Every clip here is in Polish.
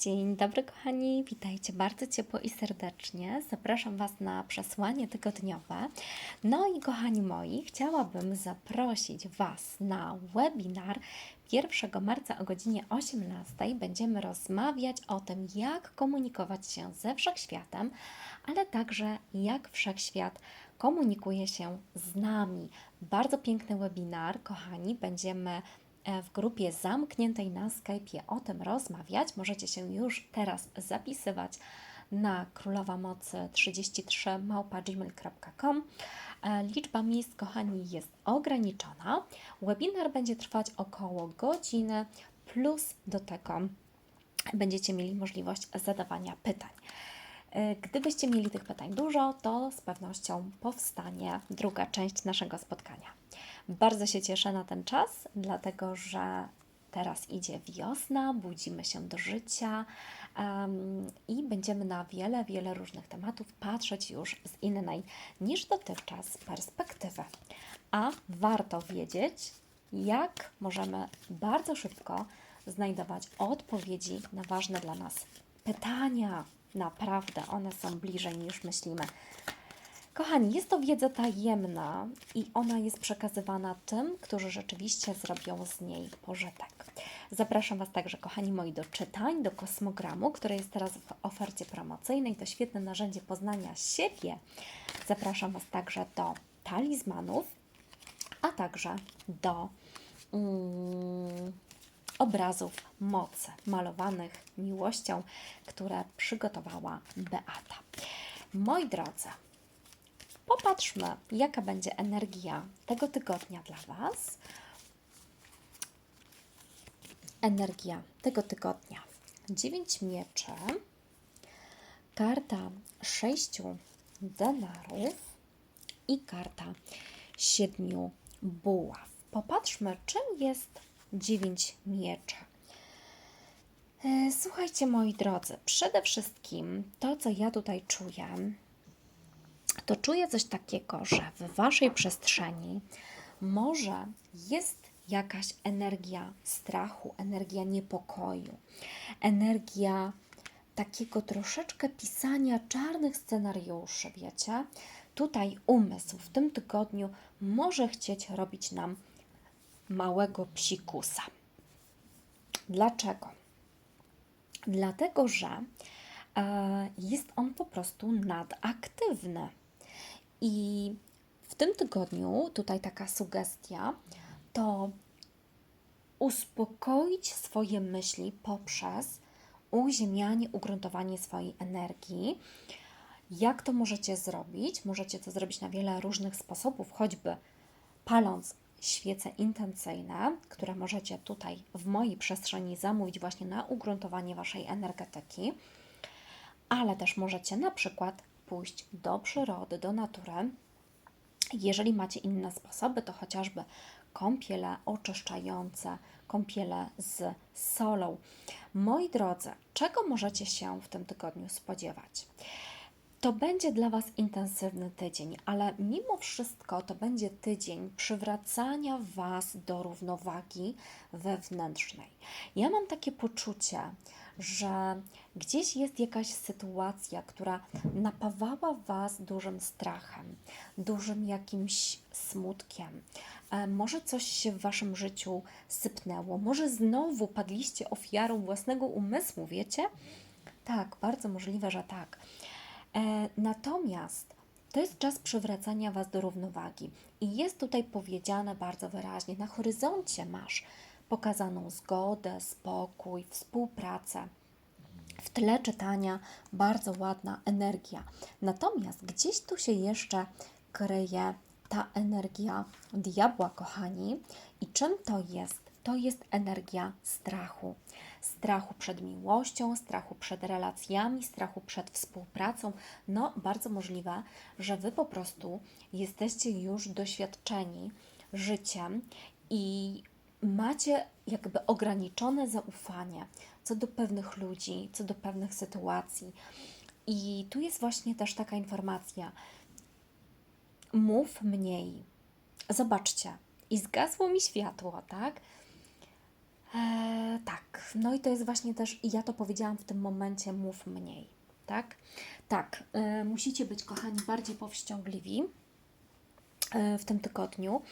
Dzień dobry, kochani. Witajcie bardzo ciepło i serdecznie. Zapraszam Was na przesłanie tygodniowe. No i, kochani moi, chciałabym zaprosić Was na webinar 1 marca o godzinie 18. Będziemy rozmawiać o tym, jak komunikować się ze wszechświatem, ale także jak wszechświat komunikuje się z nami. Bardzo piękny webinar, kochani. Będziemy w grupie zamkniętej na Skype'ie o tym rozmawiać. Możecie się już teraz zapisywać na królowa mocy 33 małpa.gmail.com. E, Liczba miejsc, kochani, jest ograniczona. Webinar będzie trwać około godziny, plus do tego będziecie mieli możliwość zadawania pytań. E, Gdybyście mieli tych pytań dużo, to z pewnością powstanie druga część naszego spotkania. Bardzo się cieszę na ten czas, dlatego że teraz idzie wiosna, budzimy się do życia em, i będziemy na wiele, wiele różnych tematów patrzeć już z innej niż dotychczas perspektywy. A warto wiedzieć, jak możemy bardzo szybko znajdować odpowiedzi na ważne dla nas pytania. Naprawdę, one są bliżej niż myślimy. Kochani, jest to wiedza tajemna i ona jest przekazywana tym, którzy rzeczywiście zrobią z niej pożytek. Zapraszam Was także, kochani moi, do czytań, do kosmogramu, który jest teraz w ofercie promocyjnej. To świetne narzędzie poznania siebie. Zapraszam Was także do talizmanów, a także do mm, obrazów mocy malowanych miłością, które przygotowała Beata. Moi drodzy, Popatrzmy, jaka będzie energia tego tygodnia dla Was. Energia tego tygodnia. 9 mieczy, karta 6 denarów i karta 7 buław. Popatrzmy, czym jest 9 mieczy. E, Słuchajcie, moi drodzy, przede wszystkim to, co ja tutaj czuję, to czuję coś takiego, że w Waszej przestrzeni może jest jakaś energia strachu, energia niepokoju, energia takiego troszeczkę pisania czarnych scenariuszy, wiecie? Tutaj umysł w tym tygodniu może chcieć robić nam małego psikusa. Dlaczego? Dlatego, że e, jest on po prostu nadaktywny. I w tym tygodniu, tutaj taka sugestia, to uspokoić swoje myśli poprzez uziemianie, ugruntowanie swojej energii. Jak to możecie zrobić? Możecie to zrobić na wiele różnych sposobów, choćby paląc świece intencyjne, które możecie tutaj w mojej przestrzeni zamówić właśnie na ugruntowanie Waszej energetyki, ale też możecie na przykład pójść do przyrody, do natury. Jeżeli macie inne sposoby, to chociażby kąpiele oczyszczające, kąpiele z solą. Moi drodzy, czego możecie się w tym tygodniu spodziewać? To będzie dla Was intensywny tydzień, ale mimo wszystko to będzie tydzień przywracania Was do równowagi wewnętrznej. Ja mam takie poczucie, że gdzieś jest jakaś sytuacja, która napawała Was dużym strachem, dużym jakimś smutkiem. E, Może coś się w Waszym życiu sypnęło, może znowu padliście ofiarą własnego umysłu, wiecie? Tak, bardzo możliwe, że tak. E, Natomiast to jest czas przywracania Was do równowagi. I jest tutaj powiedziane bardzo wyraźnie: na horyzoncie masz pokazaną zgodę, spokój, współpracę. W tle czytania bardzo ładna energia. Natomiast gdzieś tu się jeszcze kryje ta energia diabła, kochani. I czym to jest? To jest energia strachu. Strachu przed miłością, strachu przed relacjami, strachu przed współpracą. No, bardzo możliwe, że Wy po prostu jesteście już doświadczeni życiem i macie jakby ograniczone zaufanie co do pewnych ludzi, co do pewnych sytuacji. I tu jest właśnie też taka informacja. Mów mniej. Zobaczcie, i zgasło mi światło, tak? E, tak, no i to jest właśnie też, ja to powiedziałam w tym momencie, mów mniej, tak? Tak, e, musicie być, kochani, bardziej powściągliwi e, w tym tygodniu,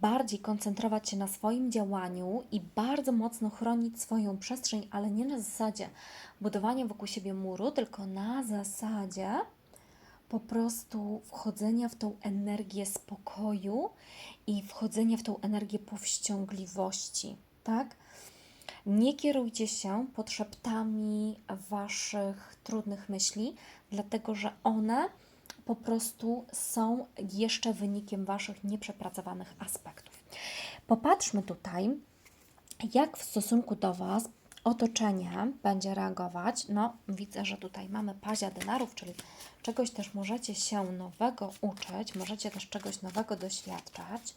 bardziej koncentrować się na swoim działaniu i bardzo mocno chronić swoją przestrzeń, ale nie na zasadzie budowania wokół siebie muru, tylko na zasadzie po prostu wchodzenia w tą energię spokoju i wchodzenia w tą energię powściągliwości, tak? Nie kierujcie się podszeptami Waszych trudnych myśli, dlatego że one po prostu są jeszcze wynikiem Waszych nieprzepracowanych aspektów. Popatrzmy tutaj, jak w stosunku do Was otoczenie będzie reagować. No, widzę, że tutaj mamy pazia denarów, czyli czegoś też możecie się nowego uczyć, możecie też czegoś nowego doświadczać,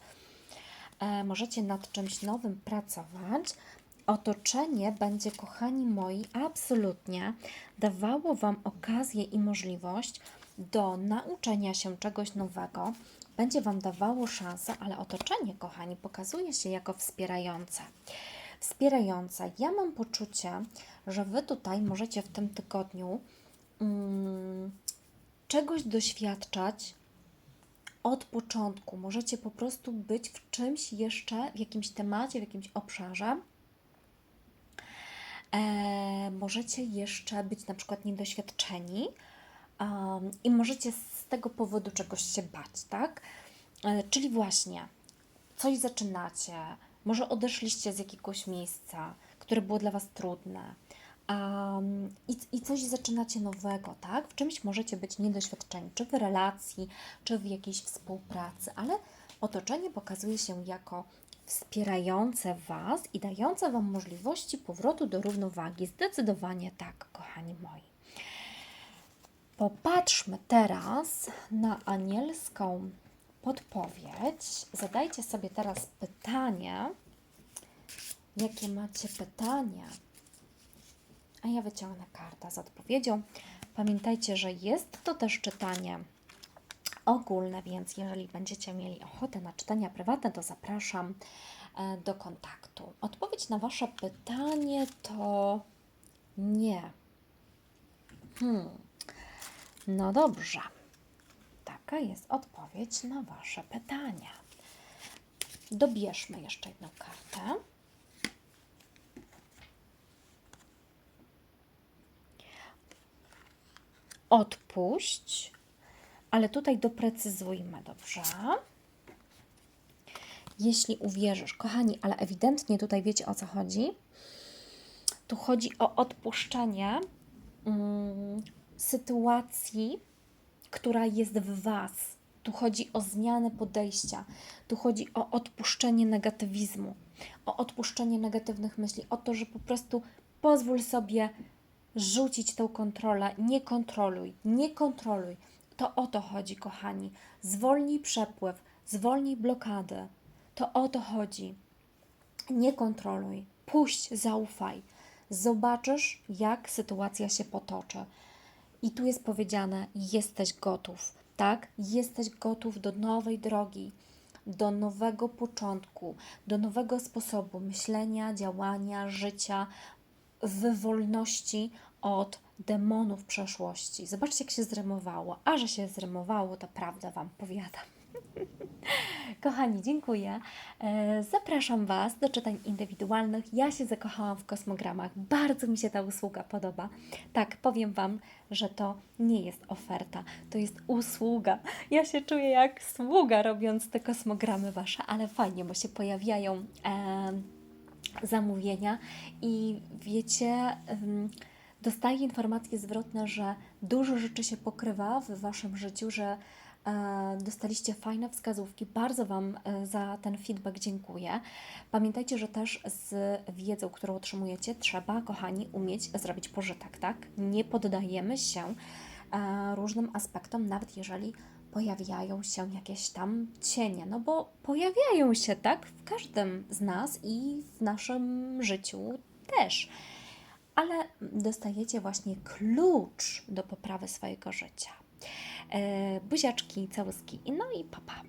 e, możecie nad czymś nowym pracować. Otoczenie będzie, kochani moi, absolutnie dawało Wam okazję i możliwość do nauczenia się czegoś nowego, będzie Wam dawało szansę, ale otoczenie, kochani, pokazuje się jako wspierające. Wspierające. Ja mam poczucie, że Wy tutaj możecie w tym tygodniu mm, czegoś doświadczać od początku. Możecie po prostu być w czymś jeszcze, w jakimś temacie, w jakimś obszarze. E, możecie jeszcze być na przykład niedoświadczeni um, i możecie z tego powodu czegoś się bać, tak? E, czyli właśnie coś zaczynacie, może odeszliście z jakiegoś miejsca, które było dla Was trudne. Um, i, I coś zaczynacie nowego, tak? W czymś możecie być niedoświadczeni, czy w relacji, czy w jakiejś współpracy, ale otoczenie pokazuje się jako wspierające Was i dające Wam możliwości powrotu do równowagi. Zdecydowanie tak, kochani moi. Popatrzmy teraz na anielską podpowiedź. Zadajcie sobie teraz pytanie, jakie macie pytanie, a ja wyciągnę kartę z odpowiedzią. Pamiętajcie, że jest to też czytanie ogólne, więc jeżeli będziecie mieli ochotę na czytania prywatne, to zapraszam e, do kontaktu. Odpowiedź na Wasze pytanie to nie. Hmm. No dobrze. Taka jest odpowiedź na Wasze pytania. Dobierzmy jeszcze jedną kartę. Odpuść, ale tutaj doprecyzujmy, dobrze? Jeśli uwierzysz, kochani, ale ewidentnie tutaj wiecie o co chodzi. Tu chodzi o odpuszczenie mm, sytuacji, która jest w Was. Tu chodzi o zmianę podejścia, tu chodzi o odpuszczenie negatywizmu, o odpuszczenie negatywnych myśli, o to, że po prostu pozwól sobie rzucić tą kontrolę. Nie kontroluj, nie kontroluj. To o to chodzi, kochani. Zwolnij przepływ, zwolnij blokady. To o to chodzi. Nie kontroluj, puść, zaufaj. Zobaczysz, jak sytuacja się potoczy. I tu jest powiedziane: jesteś gotów, tak? Jesteś gotów do nowej drogi, do nowego początku, do nowego sposobu myślenia, działania, życia w wolności od demonów przeszłości. Zobaczcie, jak się zremowało. A że się zremowało, to prawda Wam powiadam. Kochani, dziękuję. E, Zapraszam Was do czytań indywidualnych. Ja się zakochałam w kosmogramach. Bardzo mi się ta usługa podoba. Tak, powiem Wam, że to nie jest oferta, to jest usługa. Ja się czuję jak sługa robiąc te kosmogramy Wasze, ale fajnie, bo się pojawiają e, zamówienia i wiecie. Dostaję informacje zwrotne, że dużo rzeczy się pokrywa w Waszym życiu, że dostaliście fajne wskazówki. Bardzo Wam e, za ten feedback dziękuję. Pamiętajcie, że też z wiedzą, którą otrzymujecie, trzeba, kochani, umieć zrobić pożytek, tak? Nie poddajemy się e, różnym aspektom, nawet jeżeli pojawiają się jakieś tam cienie, no bo pojawiają się, tak? W każdym z nas i w naszym życiu też ale dostajecie właśnie klucz do poprawy swojego życia. E, buziaczki, całuski, no i papa.